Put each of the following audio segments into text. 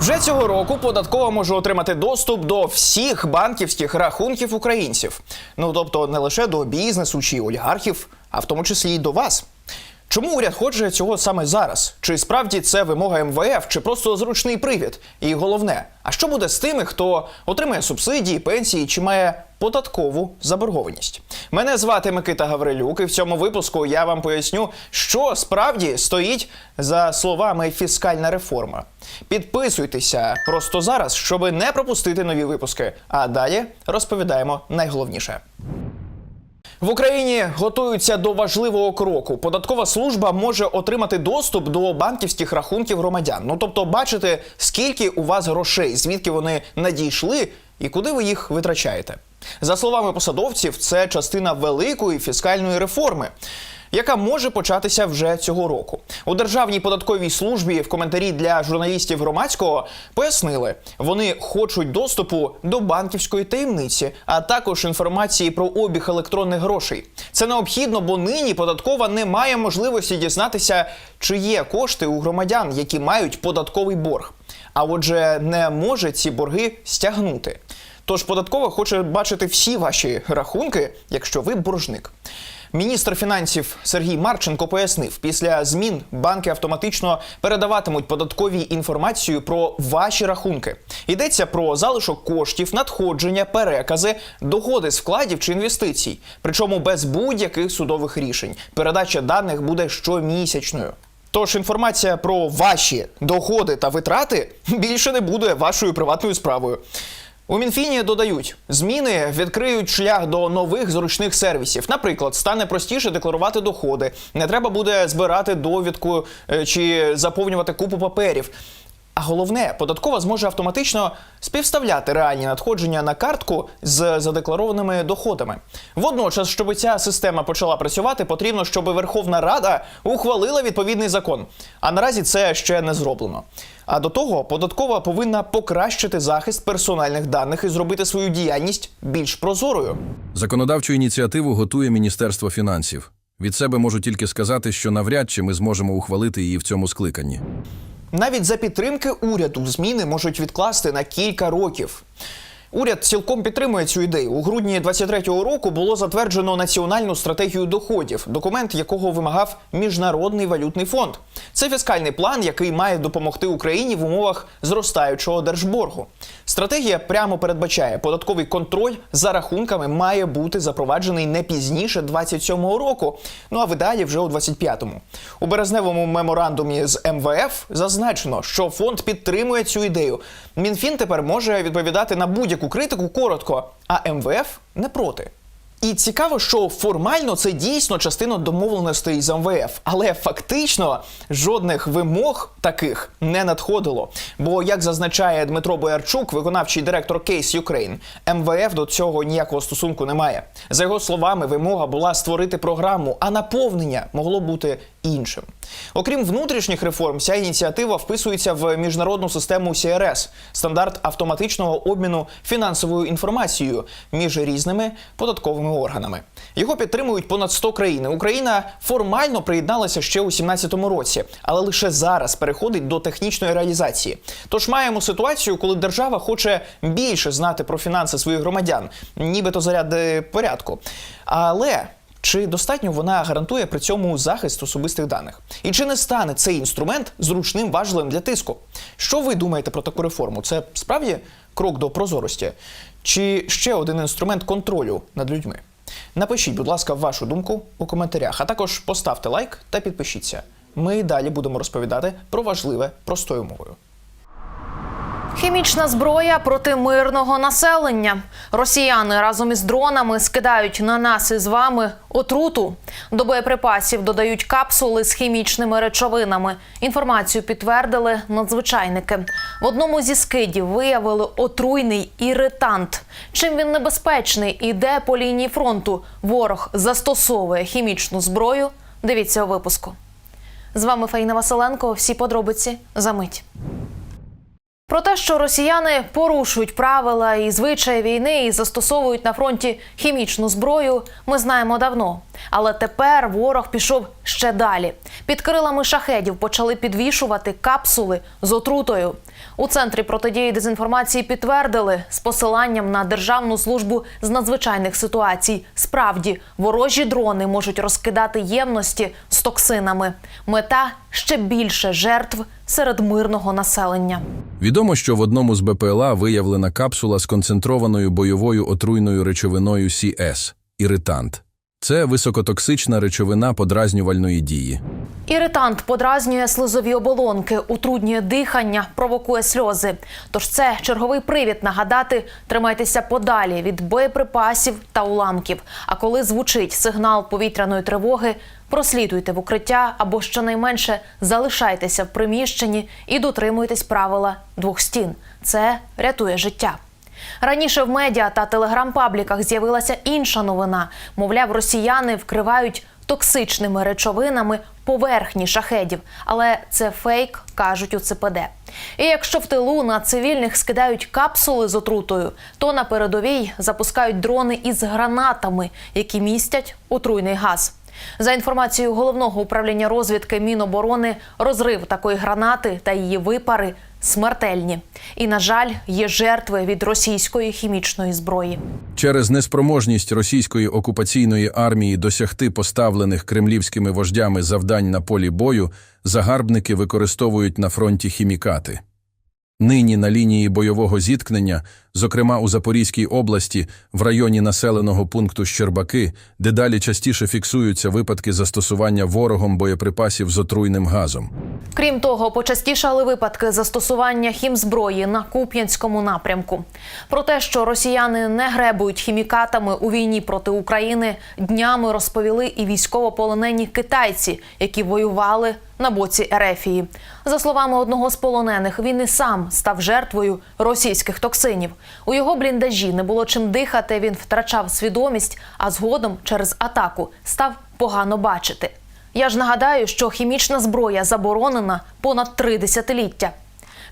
Вже цього року податкова може отримати доступ до всіх банківських рахунків українців. Ну тобто не лише до бізнесу чи олігархів, а в тому числі й до вас. Чому уряд хоче цього саме зараз? Чи справді це вимога МВФ, чи просто зручний привід? І головне, а що буде з тими, хто отримає субсидії, пенсії чи має податкову заборгованість? Мене звати Микита Гаврилюк, і в цьому випуску я вам поясню, що справді стоїть за словами фіскальна реформа. Підписуйтеся просто зараз, щоб не пропустити нові випуски. А далі розповідаємо найголовніше. В Україні готуються до важливого кроку. Податкова служба може отримати доступ до банківських рахунків громадян. Ну тобто, бачити, скільки у вас грошей, звідки вони надійшли і куди ви їх витрачаєте. За словами посадовців, це частина великої фіскальної реформи. Яка може початися вже цього року у державній податковій службі в коментарі для журналістів громадського пояснили, вони хочуть доступу до банківської таємниці, а також інформації про обіг електронних грошей. Це необхідно, бо нині податкова не має можливості дізнатися, чи є кошти у громадян, які мають податковий борг. А отже, не може ці борги стягнути. Тож податкова хоче бачити всі ваші рахунки, якщо ви боржник. Міністр фінансів Сергій Марченко пояснив, після змін банки автоматично передаватимуть податкові інформацію про ваші рахунки. Йдеться про залишок коштів, надходження, перекази, доходи з вкладів чи інвестицій, причому без будь-яких судових рішень. Передача даних буде щомісячною. Тож інформація про ваші доходи та витрати більше не буде вашою приватною справою. У Мінфіні додають, зміни відкриють шлях до нових зручних сервісів. Наприклад, стане простіше декларувати доходи, не треба буде збирати довідку е, чи заповнювати купу паперів. А головне, податкова зможе автоматично співставляти реальні надходження на картку з задекларованими доходами. Водночас, щоб ця система почала працювати, потрібно, щоб Верховна Рада ухвалила відповідний закон. А наразі це ще не зроблено. А до того податкова повинна покращити захист персональних даних і зробити свою діяльність більш прозорою. Законодавчу ініціативу готує Міністерство фінансів. Від себе можу тільки сказати, що навряд чи ми зможемо ухвалити її в цьому скликанні. Навіть за підтримки уряду зміни можуть відкласти на кілька років. Уряд цілком підтримує цю ідею. У грудні 23-го року було затверджено національну стратегію доходів, документ якого вимагав міжнародний валютний фонд. Це фіскальний план, який має допомогти Україні в умовах зростаючого держборгу. Стратегія прямо передбачає, податковий контроль за рахунками має бути запроваджений не пізніше 27-го року. Ну а в ідеалі вже у 25-му. У березневому меморандумі з МВФ зазначено, що фонд підтримує цю ідею. Мінфін тепер може відповідати на будь-яку критику коротко, а МВФ не проти. І цікаво, що формально це дійсно частина домовленостей з МВФ, але фактично жодних вимог таких не надходило. Бо, як зазначає Дмитро Боярчук, виконавчий директор Case Ukraine, МВФ до цього ніякого стосунку не має. За його словами, вимога була створити програму, а наповнення могло бути іншим. Окрім внутрішніх реформ, ця ініціатива вписується в міжнародну систему CRS – стандарт автоматичного обміну фінансовою інформацією між різними податковими органами. Його підтримують понад 100 країн. Україна формально приєдналася ще у 2017 році, але лише зараз переходить до технічної реалізації. Тож маємо ситуацію, коли держава хоче більше знати про фінанси своїх громадян, нібито заряди порядку. Але чи достатньо вона гарантує при цьому захист особистих даних? І чи не стане цей інструмент зручним важливим для тиску? Що ви думаєте про таку реформу? Це справді крок до прозорості? Чи ще один інструмент контролю над людьми? Напишіть, будь ласка, вашу думку у коментарях, а також поставте лайк та підпишіться. Ми далі будемо розповідати про важливе простою мовою. Хімічна зброя проти мирного населення. Росіяни разом із дронами скидають на нас із вами отруту. До боєприпасів додають капсули з хімічними речовинами. Інформацію підтвердили надзвичайники. В одному зі скидів виявили отруйний іритант. Чим він небезпечний і де по лінії фронту ворог застосовує хімічну зброю? Дивіться у випуску. З вами Фаїна Василенко. Всі подробиці за мить. Про те, що росіяни порушують правила і звичаї війни і застосовують на фронті хімічну зброю, ми знаємо давно. Але тепер ворог пішов ще далі. Під крилами шахедів почали підвішувати капсули з отрутою. У центрі протидії дезінформації підтвердили з посиланням на Державну службу з надзвичайних ситуацій. Справді ворожі дрони можуть розкидати ємності з токсинами. Мета ще більше жертв серед мирного населення. Відомо, що в одному з БПЛА виявлена капсула з концентрованою бойовою отруйною речовиною CS – іритант. Це високотоксична речовина подразнювальної дії. Іритант подразнює слизові оболонки, утруднює дихання, провокує сльози. Тож це черговий привід нагадати: тримайтеся подалі від боєприпасів та уламків. А коли звучить сигнал повітряної тривоги, прослідуйте в укриття або щонайменше залишайтеся в приміщенні і дотримуйтесь правила двох стін. Це рятує життя. Раніше в медіа та телеграм-пабліках з'явилася інша новина. Мовляв, росіяни вкривають токсичними речовинами поверхні шахедів. Але це фейк, кажуть у ЦПД. І якщо в тилу на цивільних скидають капсули з отрутою, то на передовій запускають дрони із гранатами, які містять отруйний газ. За інформацією головного управління розвідки Міноборони, розрив такої гранати та її випари смертельні. І, на жаль, є жертви від російської хімічної зброї. Через неспроможність російської окупаційної армії досягти поставлених кремлівськими вождями завдань на полі бою, загарбники використовують на фронті хімікати. Нині на лінії бойового зіткнення, зокрема у Запорізькій області, в районі населеного пункту Щербаки, дедалі частіше фіксуються випадки застосування ворогом боєприпасів з отруйним газом. Крім того, почастішали випадки застосування хімзброї на Куп'янському напрямку. Про те, що росіяни не гребують хімікатами у війні проти України, днями розповіли і військовополонені китайці, які воювали на боці Ерефії. За словами одного з полонених, він і сам став жертвою російських токсинів. У його бліндажі не було чим дихати. Він втрачав свідомість, а згодом через атаку став погано бачити. Я ж нагадаю, що хімічна зброя заборонена понад три десятиліття.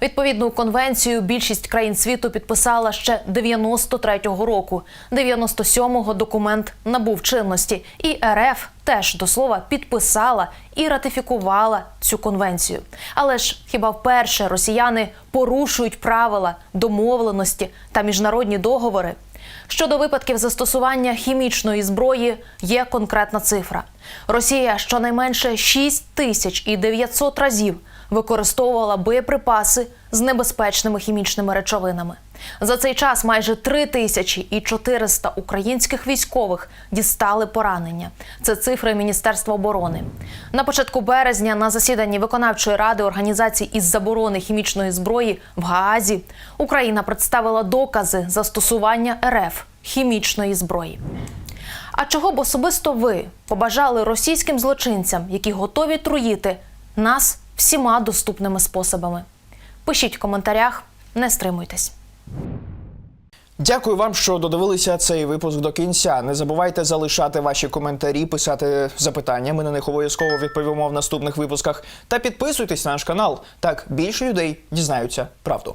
Відповідну конвенцію більшість країн світу підписала ще 93-го року. 97-го документ набув чинності, і РФ теж до слова підписала і ратифікувала цю конвенцію. Але ж хіба вперше росіяни порушують правила, домовленості та міжнародні договори? Щодо випадків застосування хімічної зброї є конкретна цифра. Росія щонайменше 6 тисяч і 900 разів використовувала боєприпаси з небезпечними хімічними речовинами. За цей час майже 3 тисячі і 400 українських військових дістали поранення. Це цифри Міністерства оборони. На початку березня на засіданні виконавчої ради організацій із заборони хімічної зброї в Гаазі Україна представила докази застосування РФ хімічної зброї. А чого б особисто ви побажали російським злочинцям, які готові труїти нас всіма доступними способами? Пишіть в коментарях, не стримуйтесь. Дякую вам, що додивилися цей випуск до кінця. Не забувайте залишати ваші коментарі, писати запитання. Ми на них обов'язково відповімо в наступних випусках. Та підписуйтесь на наш канал. Так більше людей дізнаються правду.